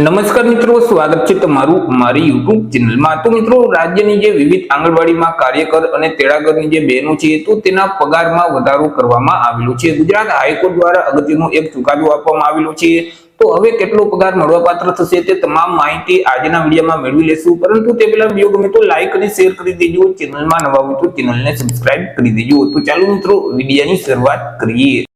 નમસ્કાર મિત્રો, સ્વાગત છે તમારું અમારી યુટ્યુબ ચેનલમાં તો મિત્રો, રાજ્યની જે વિવિધ આંગણવાડીમાં કાર્યકર અને તેડાગરની જે બહેનો છે, તો તેના પગારમાં વધારો કરવામાં આવેલો છે. ગુજરાત હાઈકોર્ટ દ્વારા અગત્યનો એક ચુકાદો આપવામાં આવેલો છે. તો હવે કેટલો પગાર મળવાપાત્ર થશે તે તમામ માહિતી આજના વિડીયોમાં મેળવી લેશું. પરંતુ તે પહેલા વીડિયો ગમે તો લાઈક અને શેર કરી દેજો. ચેનલમાં નવા હોય તો ચેનલને સબસ્ક્રાઇબ કરી દેજો. તો ચાલો મિત્રો, વિડીયોની શરૂઆત કરીએ.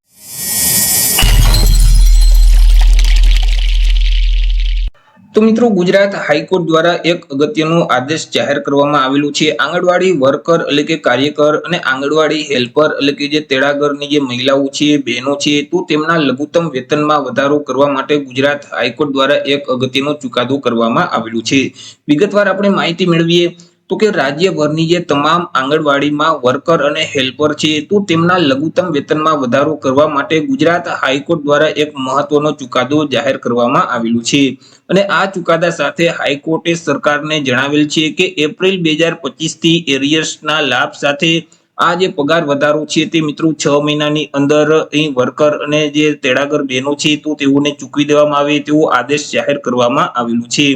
તો મિત્રો ગુજરાત હાઈકોર્ટ દ્વારા એક અગત્યનો આદેશ જાહેર કરવામાં આવેલું છે. આંગણવાડી વર્કર એટલે કે કાર્યકર અને આંગણવાડી હેલ્પર એટલે કે જે તેડાગરની જે મહિલાઓ છે, બહેનો છે, તો તેમના લઘુત્તમ વેતનમાં વધારો કરવા માટે ગુજરાત હાઈકોર્ટ દ્વારા એક અગત્યનો ચુકાદો કરવામાં આવેલું છે. વિગતવાર આપણે માહિતી મેળવીએ. તો કે રાજ્યભરની જે તમામ આંગણવાડીમાં વર્કર અને હેલ્પર છે, તો તેમના લઘુત્તમ વેતનમાં વધારો કરવા માટે ગુજરાત હાઈકોર્ટ દ્વારા એક મહત્વનો ચુકાદો જાહેર કરવામાં આવેલું છે. અને આ ચુકાદા સાથે હાઈકોર્ટે સરકારને જણાવેલ છે કે એપ્રિલ બે હજાર પચીસથી એરિયર્સના લાભ સાથે આ જે પગાર વધારો છે તે મિત્રો છ મહિનાની અંદર અહીં વર્કર અને જે તેડાગર બહેનો છે, તો તેઓને ચૂકવી દેવામાં આવે તેવો આદેશ જાહેર કરવામાં આવેલું છે.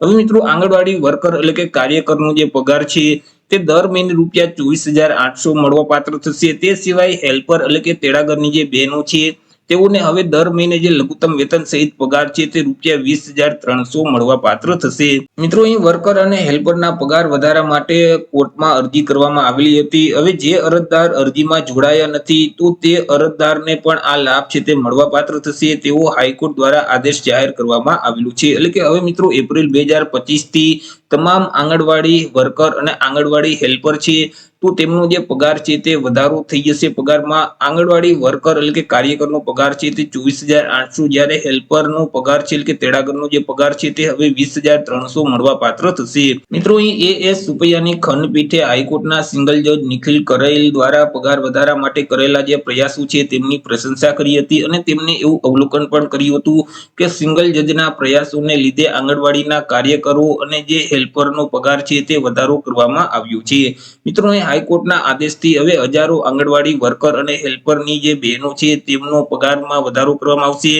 હવે મિત્રો આંગણવાડી વર્કર એટલે કે કાર્યકરનો જે પગાર છે, તે દર મહિને રૂપિયા ચોવીસ હજાર આઠસો મળવા પાત્ર થશે. તે સિવાય હેલ્પર એટલે કે તેડાગરની જે બહેનો છે તેઓને હવે દર મહિને જે લઘુત્તમ વેતન સહિત પગાર છે તે રૂપિયા વીસ હજાર ત્રણસો મળવા પાત્ર થશે. મિત્રો, અહીં વર્કર અને હેલ્પરના પગાર વધારા માટે કોર્ટમાં અરજી કરવામાં આવેલી હતી. હવે જે અરજદાર અરજીમાં જોડાયા નથી, તો તે અરજદારને પણ આ લાભ છે તે મળવા પાત્ર થશે તેવો હાઈકોર્ટ દ્વારા આદેશ જાહેર કરવામાં આવેલું છે. એટલે કે હવે મિત્રો, એપ્રિલ બે હજાર પચીસથી તમામ આંગણવાડી વર્કર અને આંગણવાડી હેલ્પર છે તો તેમનો જે પગાર છે તે વધારો થઈ જશે. પગારમાં આંગણવાડી વર્કર એટલે કે કાર્યકરનો પગાર છે તે ચોવીસ હજાર આઠસો જ્યારે હેલ્પરનો પગાર છે એટલે કે તેડાગરનો જે પગાર છે તે હવે વીસ હજાર ત્રણસો મળવા પાત્ર થશે. મિત્રો એ એસ સુપૈયાની ખંડપીઠે હાઈકોર્ટના સિંગલ જજ નિખિલ કરેલ દ્વારા પગાર વધારા માટે કરેલા જે પ્રયાસો છે તેમની પ્રશંસા કરી હતી અને તેમને એવું અવલોકન પણ કર્યું હતું કે સિંગલ જજના પ્રયાસોને લીધે આંગણવાડીના કાર્યકરો અને જે હેલ્પરનો પગાર છે તે વધારો કરવામાં આવ્યો છે. મિત્રો હાઈકોર્ટના આદેશથી હવે હજારો આંગણવાડી વર્કર અને હેલ્પરની જે બહેનો છે, તેમનો પગારમાં વધારો કરવામાં આવશે.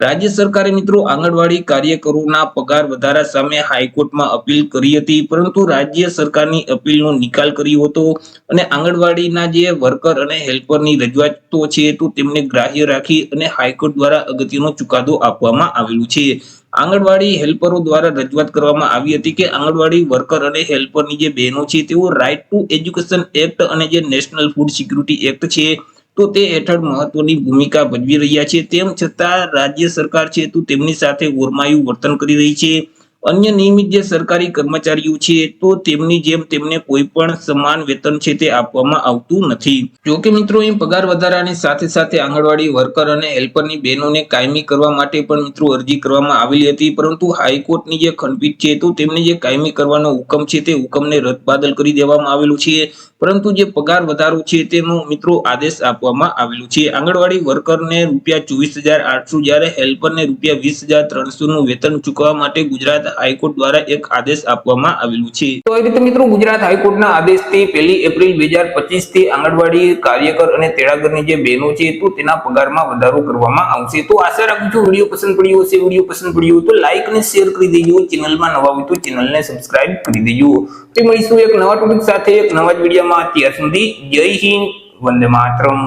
રાજ્ય સરકારે મિત્રો આંગણવાડી કાર્યકરોના પગાર વધારા સામે હાઈકોર્ટમાં અપીલ કરી હતી, પરંતુ રાજ્ય સરકારની અપીલનો નિકાલ કર્યો હતો અને આંગણવાડીના જે વર્કર અને હેલ્પરની રજૂઆતો છે, તો તેમને ગ્રાહ્ય રાખી અને હાઈકોર્ટ દ્વારા અગત્યનો ચુકાદો આપવામાં આવેલું છે. આંગણવાડી હેલ્પરો દ્વારા રજૂઆત કરવામાં આવી હતી કે આંગણવાડી વર્કર અને હેલ્પરની જે બહેનો છે, તેઓ રાઇટ ટુ એજ્યુકેશન એક્ટ અને જે નેશનલ ફૂડ સિક્યુરિટી એક્ટ છે, તો તે હેઠળ મહત્વની ભૂમિકા ભજવી રહ્યા છે. તેમ છતાં રાજ્ય સરકાર છે, તો તેમની સાથે ઓરમાયું વર્તન કરી રહી છે. અન્ય નિયમિત જે સરકારી કર્મચારીઓ છે, તો તેમની જેમ તેમને કોઈ પણ સમાન વેતન છે તે આપવામાં આવતું નથી. જો કે મિત્રો, અહીં પગાર વધારાની સાથે સાથે આંગણવાડી વર્કર અને હેલ્પરની બહેનોને કાયમી કરવા માટે પણ મિત્રો અરજી કરવામાં આવેલી હતી. પરંતુ હાઈકોર્ટની જે ખંડપીઠ છે, તો તેમને જે કાયમી કરવાનો હુકમ છે તે હુકમને રદબાદલ કરી દેવામાં આવેલું છે. પરંતુ જે પગાર વધારો છે તેનો મિત્રો આદેશ આપવામાં આવેલું છે. આંગણવાડી વર્કરને રૂપિયા ચોવીસ હજાર આઠસો જ્યારે હેલ્પરને રૂપિયા વીસ હજાર ત્રણસો નું વેતન ચૂકવવા માટે ગુજરાત હાઈકોર્ટ દ્વારા એક આદેશ આપવામાં આવેલું છે. તો એ રીતે મિત્રો ગુજરાત હાઈકોર્ટના આદેશથી પહેલી એપ્રિલ બે હજાર પચીસથી આંગણવાડી કાર્યકર અને તેડાગરની જે બહેનો છે તો તેના પગારમાં વધારો કરવામાં આવશે. તો આશા રાખું છું વીડિયો પસંદ પડ્યો હશે, વીડિયો પસંદ પડ્યો તો લાઈક અને શેર કરી દેજો. ચેનલમાં નવા હોય તો ચેનલને સબસ્ક્રાઇબ કરી દેજો. તે મળીશું એક નવા ટોપિક સાથે, એક નવા જ વિડીયોમાં माती अस्मृति जय हिंद वंदे मातरम